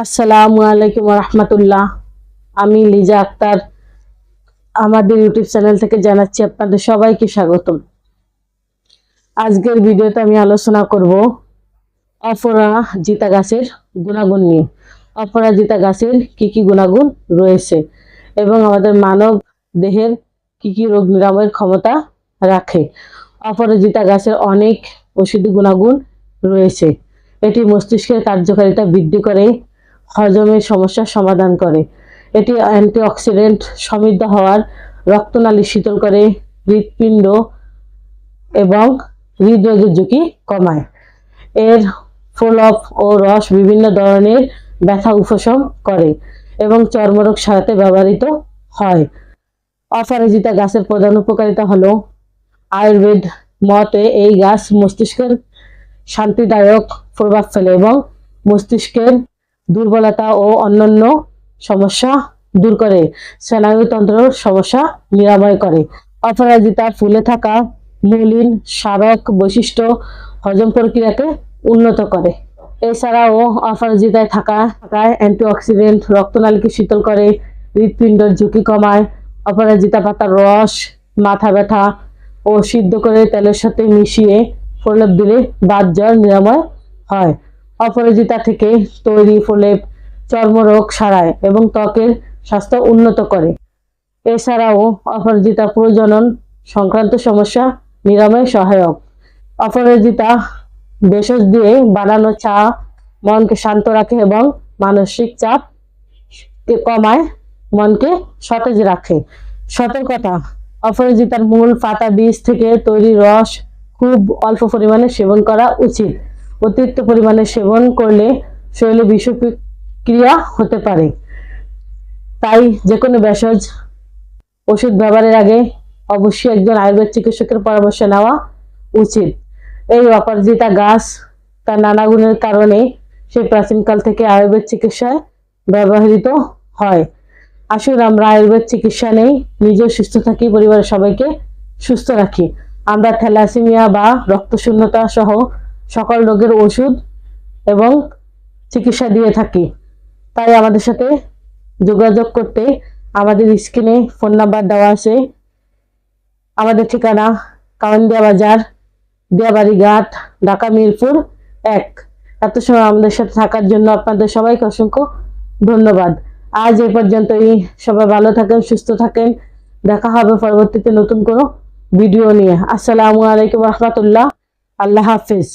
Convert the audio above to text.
আসসালামু আলাইকুম রহমতুল্লাহ আমি লিজা আক্তার। আমাদের ইউটিউব চ্যানেল থেকে জানাচ্ছি আপনাদের সবাইকে স্বাগতম। আজকের ভিডিওতে আমি আলোচনা করব অপরা জিতা গাছের গুণাগুণ নিয়ে। অপরা জিতা গাছের কি কি গুণাগুণ রয়েছে এবং আমাদের মানব দেহের কি কি রোগ নিরাময়ের ক্ষমতা রাখে। অপরাজিতা গাছের অনেক ওষুধি গুণাগুণ রয়েছে। এটি মস্তিষ্কের কার্যকারিতা বৃদ্ধি করে হজমের সমস্যার সমাধান করে। এটি অ্যান্টিঅক্সিডেন্ট সমৃদ্ধ হওয়ার রক্তনালী শীতল করে, হৃৎপিণ্ড এবং হৃদরোগের ঝুঁকি কমায়। এর ফলপ ও রস বিভিন্ন ধরনের ব্যথা উপশম করে এবং চর্মরোগ সারাতে ব্যবহৃত হয়। অপরাজিতা গাছের প্রধান উপকারিতা হলো আয়ুর্বেদ মতে এই গাছ মস্তিষ্কের শান্তিদায়ক প্রভাব ফেলে এবং মস্তিষ্কের দুর্বলতা ও অন্যান্য সমস্যা দূর করে। স্নায়ুতন্ত্র সমস্যা নিরাময় করে। অপরাজিতা ফুলে থাকা মৌলিন স্মারক বৈশিষ্ট্য হজম প্রক্রিয়াকে উন্নত করে। এছাড়াও অপরাজিতায় থাকা থাকায় অ্যান্টিঅক্সিডেন্ট রক্তনালীকে শীতল করে, হৃৎপিণ্ডের ঝুঁকি কমায়, অপরাজিতা পাতার রস, মাথা ব্যথা ও সিদ্ধ করে তেলের সাথে মিশিয়ে প্রলেপ দিলে বাত জ্বর নিরাময় হয়। অপরাজিতা থেকে তৈরি প্রলেপ চর্মরোগ সারায় এবং ত্বকের স্বাস্থ্য উন্নত করে। এছাড়াও অপরাজিতা প্রজনন সংক্রান্ত সমস্যা নিরাময় সহায়ক। অপরাজিতা ভেষজ দিয়ে বানানো চা মনকে শান্ত রাখে এবং মানসিক চাপ কমায়, মনকে সতেজ রাখে। সতর্কতা, অপরাজিতার মূল পাতা বীজ থেকে তৈরি রস খুব অল্প পরিমাণে সেবন করা উচিত। অতিরিক্ত পরিমাণে সেবন করলে শরীরে বিষক্রিয়া হতে পারে। তাই যে কোনো ভেষজ ওষুধ ব্যবহারের আগে অবশ্যই একজন আয়ুর্বেদ চিকিৎসকের পরামর্শ নেওয়া উচিত। এই অপরাজিতা গাছ তার নানা গুণের কারণে সে প্রাচীনকাল থেকে আয়ুর্বেদ চিকিৎসায় ব্যবহৃত হয়। আসুন আমরা আয়ুর্বেদ চিকিৎসা নেই, নিজেও সুস্থ থাকি, পরিবারের সবাইকে সুস্থ রাখি। আমরা থ্যালাসেমিয়া বা রক্তশূন্যতা সহ সকল রোগের ওষুধ এবং চিকিৎসা দিয়ে থাকি। তাই আমাদের সাথে যোগাযোগ করতে আমাদের স্ক্রিনে ফোন নাম্বার দেওয়া আছে। আমাদের ঠিকানা কাউন্দিয়া বাজার দিয়াবাড়ি ঘাট, ঢাকা মিরপুর এক। এত সময় আমাদের সাথে থাকার জন্য আপনাদের সবাইকে অসংখ্য ধন্যবাদ। আজ এই পর্যন্তই। সবাই ভালো থাকেন, সুস্থ থাকেন। দেখা হবে পরবর্তীতে নতুন কোনো ভিডিও নিয়ে। আসসালামু আলাইকুম রহমতুল্লাহ। আল্লাহ হাফিজ।